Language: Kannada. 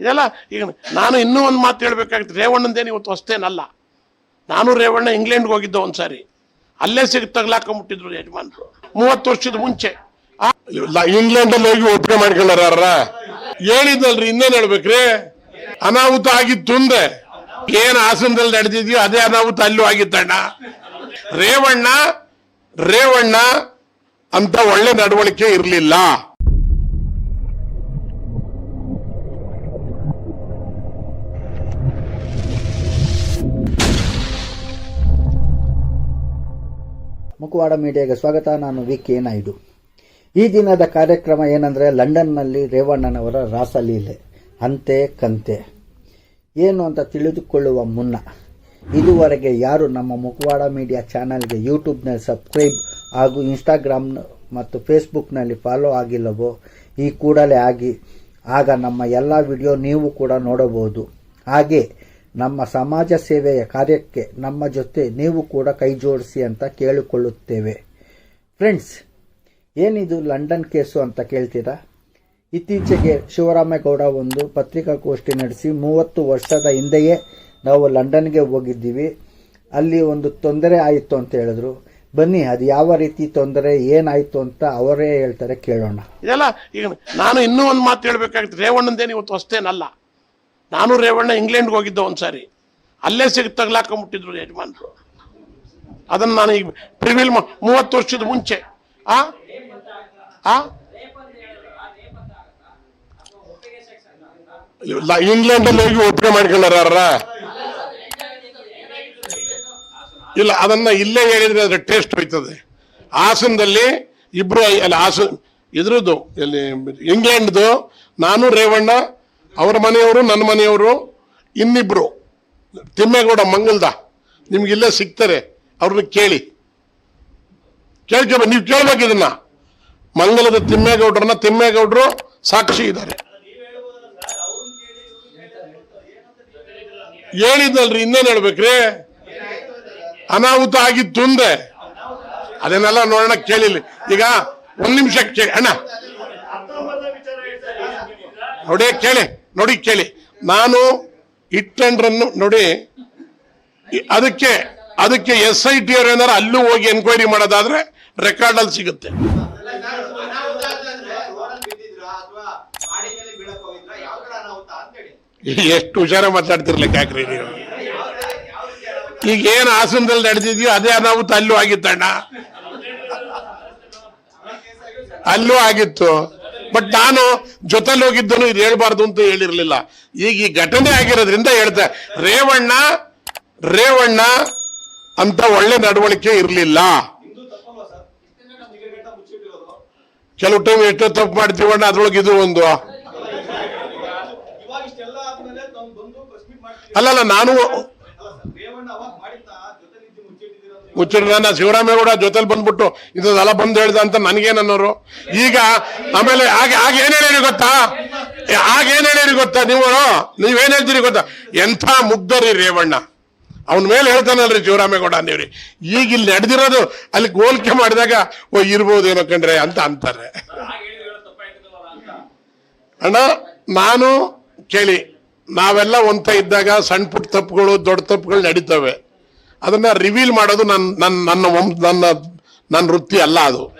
ಇದೆಲ್ಲ ಈಗ ನಾನು ಇನ್ನೂ ಒಂದು ಮಾತು ಹೇಳಬೇಕಾಗಿತ್ತು. ರೇವಣ್ಣಂದೇನು ಇವತ್ತು ಹೊಸ್ತೇನಲ್ಲ ನಾನು ರೇವಣ್ಣ ಇಂಗ್ಲೆಂಡ್ಗೆ ಹೋಗಿದ್ದೆ ಒಂದ್ಸಾರಿ. ಅಲ್ಲೇ ಸಿಗ್ ತಗ್ಲಾಕೊಂಬಿಟ್ಟಿದ್ರು ಯಜಮಾನ್ರು. ಮೂವತ್ತು ವರ್ಷದ ಮುಂಚೆ. ಆ, ಇಂಗ್ಲೆಂಡ್ ಅಲ್ಲಿ ಹೋಗಿ ಒಪ್ಪಿಗೆ ಮಾಡ್ಕೊಂಡಾರ ಹೇಳಿದ್ನಲ್ರಿ ಇನ್ನೇನ್ ಹೇಳ್ಬೇಕ್ರಿ? ಅನಾಹುತ ಆಗಿತ್ತು ಅಂದೆ. ಏನ್ ಹಾಸನದಲ್ಲಿ ನಡೆದಿದ್ಯೋ ಅದೇ ಅನಾಹುತ ಅಲ್ಲೂ ಆಗಿತ್ತಣ್ಣ ರೇವಣ್ಣ ರೇವಣ್ಣ ಅಂತ ಒಳ್ಳೆ ನಡವಳಿಕೆ ಇರಲಿಲ್ಲ. ಮುಖವಾಡ ಮೀಡಿಯಾಗೆ ಸ್ವಾಗತ, ನಾನು ವಿ. ಕೆ. ನಾಯ್ಡು. ಈ ದಿನದ ಕಾರ್ಯಕ್ರಮ ಏನಂದರೆ, ಲಂಡನ್ನಲ್ಲಿ ರೇವಣ್ಣನವರ ರಾಸಲೀಲೆ ಅಂತೆ ಕಂತೆ. ಏನು ಅಂತ ತಿಳಿದುಕೊಳ್ಳುವ ಮುನ್ನ, ಇದುವರೆಗೆ ಯಾರು ನಮ್ಮ ಮುಖವಾಡ ಮೀಡಿಯಾ ಚಾನಲ್ಗೆ ಯೂಟ್ಯೂಬ್ನಲ್ಲಿ ಸಬ್ಸ್ಕ್ರೈಬ್ ಹಾಗೂ ಇನ್ಸ್ಟಾಗ್ರಾಮ್ ಮತ್ತು ಫೇಸ್ಬುಕ್ನಲ್ಲಿ ಫಾಲೋ ಆಗಿಲ್ಲವೋ, ಈ ಕೂಡಲೇ ಆಗಿ, ಆಗ ನಮ್ಮ ಎಲ್ಲ ವಿಡಿಯೋ ನೀವು ಕೂಡ ನೋಡಬಹುದು. ಹಾಗೆ ನಮ್ಮ ಸಮಾಜ ಸೇವೆಯ ಕಾರ್ಯಕ್ಕೆ ನಮ್ಮ ಜೊತೆ ನೀವು ಕೂಡ ಕೈ ಜೋಡಿಸಿ ಅಂತ ಕೇಳಿಕೊಳ್ಳುತ್ತೇವೆ. ಫ್ರೆಂಡ್ಸ್ ಏನಿದು ಲಂಡನ್ ಕೇಸು ಅಂತ ಕೇಳ್ತೀರಾ? ಇತ್ತೀಚೆಗೆ ಶಿವರಾಮೇಗೌಡ ಒಂದು ಪತ್ರಿಕಾಗೋಷ್ಠಿ ನಡೆಸಿ ಮೂವತ್ತು ವರ್ಷದ ಹಿಂದೆಯೇ ನಾವು ಲಂಡನ್ಗೆ ಹೋಗಿದ್ದೀವಿ. ಅಲ್ಲಿ ಒಂದು ತೊಂದರೆ ಆಯಿತು ಅಂತ ಹೇಳಿದ್ರು. ಬನ್ನಿ, ಅದು ಯಾವ ರೀತಿ ತೊಂದರೆ, ಏನಾಯ್ತು ಅಂತ ಅವರೇ ಹೇಳ್ತಾರೆ, ಕೇಳೋಣ. ಇದೆಲ್ಲ ಈಗ ನಾನು ಇನ್ನೂ ಒಂದು ಮಾತು ಹೇಳ್ಬೇಕಾಗಿತ್ತು. ರೇವಣ್ಣಂದೇನು ಇವತ್ತು ಅಷ್ಟೇನಲ್ಲ. ನಾನು ರೇವಣ್ಣ ಇಂಗ್ಲೆಂಡ್ಗೆ ಹೋಗಿದ್ದೆ ಒಂದ್ಸಾರಿ. ಅಲ್ಲೇ ಸಿಗ್ ತಗ್ಲಾಕೊಂಬಿಟ್ಟಿದ್ರು ಯಜಮಾನ್ರು. ಅದನ್ನು ನಾನು ಈಗ ಪ್ರಿವಿಲ್ ಮೂವತ್ತು ವರ್ಷದ ಮುಂಚೆ. ಆ? ಆ? ಇಂಗ್ಲೆಂಡ್ ಅಲ್ಲಿ ಹೋಗಿ ಒಪ್ಪಿಗೆ ಮಾಡ್ಕೊಂಡಾರ ಇಲ್ಲ, ಅದನ್ನ ಇಲ್ಲೇ ಹೇಳಿದ್ರೆ ಅದ್ರ ಟೇಸ್ಟ್ ಹೋಯ್ತದೆ. ಹಾಸನದಲ್ಲಿ ಇಬ್ರು ಅಲ್ಲ, ಹಾಸನ್ ಇದ್ರದ್ದು, ಇಲ್ಲಿ ಇಂಗ್ಲೆಂಡ್ದು ನಾನು ರೇವಣ್ಣ ಅವ್ರ ಮನೆಯವರು, ನನ್ನ ಮನೆಯವರು, ಇನ್ನಿಬ್ರು. ತಿಮ್ಮೇಗೌಡ, ಮಂಗಲ್ದ. ನಿಮ್ಗೆ ಇಲ್ಲೇ ಸಿಗ್ತಾರೆ, ಅವ್ರನ್ನ ಕೇಳಿ. ಕೇಳ್ಕೊಬ ನೀವು ಕೇಳ್ಬೇಕು ಇದನ್ನ. ಮಂಗಲದ ತಿಮ್ಮೇಗೌಡರನ್ನ ತಿಮ್ಮೇಗೌಡರು ಸಾಕ್ಷಿ ಇದ್ದಾರೆ. ಹೇಳಿದ್ನಲ್ರಿ, ಇನ್ನೇನು ಹೇಳ್ಬೇಕ್ರಿ? ಅನಾಹುತ ಆಗಿತ್ತು ಅಂದೆ ಅದನ್ನೆಲ್ಲ ನೋಡೋಣ, ಕೇಳಿಲ್ಲ. ಈಗ ಒಂದ್ ನಿಮಿಷ ಅಣ್ಣ. ನೋಡಿ ಕೇಳಿ. ನೋಡಿ, ಕೇಳಿ. ನಾನು ರನ್ ನೋಡಿ, ಅದಕ್ಕೆ ಅದಕ್ಕೆ ಎಸ್ ಐ ಟಿ ಅವ್ರು ಏನಾರ ಅಲ್ಲೂ ಹೋಗಿ ಎನ್ಕ್ವೈರಿ ಮಾಡೋದಾದ್ರೆ ರೆಕಾರ್ಡ್ ಅಲ್ಲಿ ಸಿಗುತ್ತೆ. ಎಷ್ಟು ಹುಷಾರ ಮಾತಾಡ್ತಿರ್ಲಿಕ್ಕೆ ಯಾಕ್ರಿ ನೀವು? ಈಗ ಏನು ಆಸನದಲ್ಲಿ ನಡೆದಿದ್ಯೋ ಅದೇ ಅನಾಹುತ ಅಲ್ಲೂ ಆಗಿತ್ತಣ್ಣ. ಅಲ್ಲೂ ಆಗಿತ್ತು. ಬಟ್ ನಾನು ಜೊತೆಲಿ ಹೋಗಿದ್ದನು ಇದು ಹೇಳ್ಬಾರ್ದು ಅಂತ ಹೇಳಿರ್ಲಿಲ್ಲ. ಈಗ ಈ ಘಟನೆ ಆಗಿರೋದ್ರಿಂದ ಹೇಳ್ದೆ, ರೇವಣ್ಣ ರೇವಣ್ಣ ಅಂತ ಒಳ್ಳೆ ನಡವಳಿಕೆ ಇರಲಿಲ್ಲ. ಕೆಲವು ಟೈಮ್ ಎಷ್ಟೋ ತಪ್ಪು ಮಾಡ್ತೀವಣ್ಣ ಅದ್ರೊಳಗೆ ಇದು ಒಂದು. ಅಲ್ಲಲ್ಲ ಇಷ್ಟೆಲ್ಲ ಅಲ್ಲ ಸರ್ ರೇವಣ್ಣ ಅವಾಗ ಮಾಡಿದ್ನ ಜೊತೆ ನಿಂತು ಮುಚ್ಚಿಟ್ಟಿದ್ದೀರ ಅಂತ ಮುಚ್ಚಿಡ್ದ ನಾ ಶಿವರಾಮೇಗೌಡ ಜೊತೆಲಿ ಬಂದ್ಬಿಟ್ಟು ಇದೆಲ್ಲ ಬಂದು ಹೇಳ್ದ ಅಂತ ನನಗೇನನ್ನೋರು? ಈಗ ಆಮೇಲೆ ಆಗ ಏನ್ ಹೇಳಿರಿ ಗೊತ್ತಾ? ಏ, ಆಗ ಏನ್ ಹೇಳಿರಿ ಗೊತ್ತಾ ನೀವು? ನೀವೇನ್ ಹೇಳ್ತೀರಿ ಗೊತ್ತಾ? ಎಂಥ ಮುಗ್ಧರಿ ರೇವಣ್ಣ. ಅವನ ಮೇಲೆ ಹೇಳ್ತಾನಲ್ರಿ ಶಿವರಾಮೇಗೌಡ ನೀವ್ರಿ ಈಗ ಇಲ್ಲಿ ನಡೆದಿರೋದು ಅಲ್ಲಿ ಹೋಲಿಕೆ ಮಾಡಿದಾಗ ಓ ಇರ್ಬೋದೇನೋ ಕಂಡ್ರೆ ಅಂತ ಅಂತಾರೆ. ಅಣ್ಣ ನಾನು ಕೇಳಿ ನಾವೆಲ್ಲ ಒಂತ ಇದ್ದಾಗ ಸಣ್ಣ ಪುಟ್ಟ ತಪ್ಪುಗಳು ದೊಡ್ಡ ತಪ್ಪುಗಳು ನಡೀತವೆ. ಅದನ್ನ ರಿವೀಲ್ ಮಾಡೋದು ನನ್ನ ನನ್ನ ನನ್ನ ನನ್ನ ವೃತ್ತಿ ಅಲ್ಲ ಅದು.